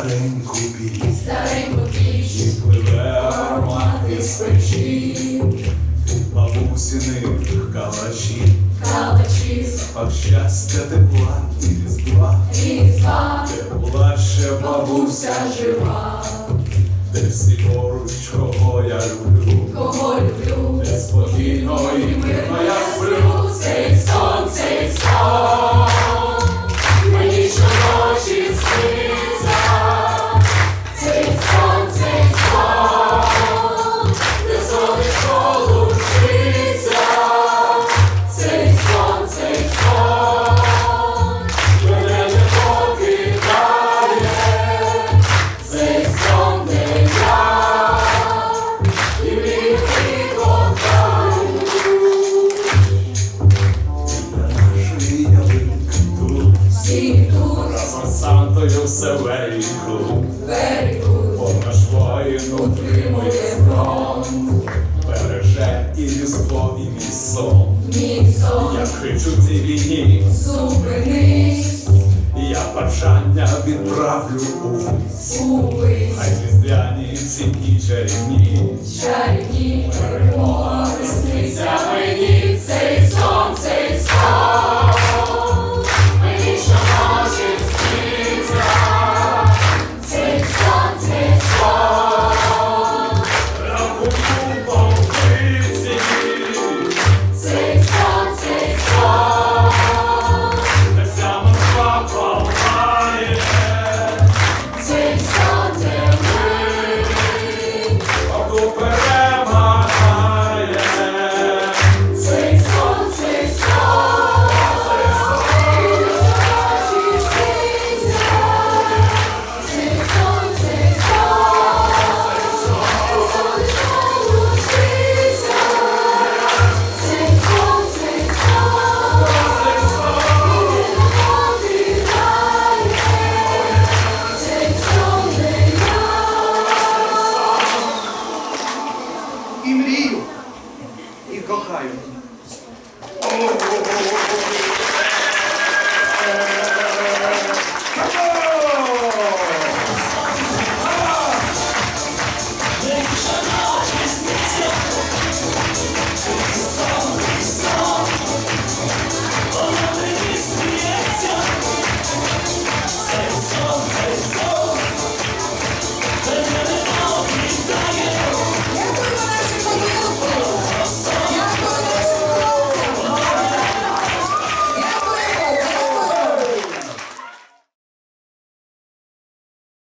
стареньку піч, стареньку піч, пливе аромат із печі, бабусіних калачі, калачі, а щастя тепла і різдва, різдва, тепла ще бабуся жива, де всі поруч, кого я люблю, кого люблю. Все велику. берегу Бо наш воїн утримує фронт, береже і різдво, і мій сон. мій сон, Я кричу цій війні, зупинись, я бажання відправлю увись, Хай різдвяні ці дні чарівні, Oh, oh, oh, oh.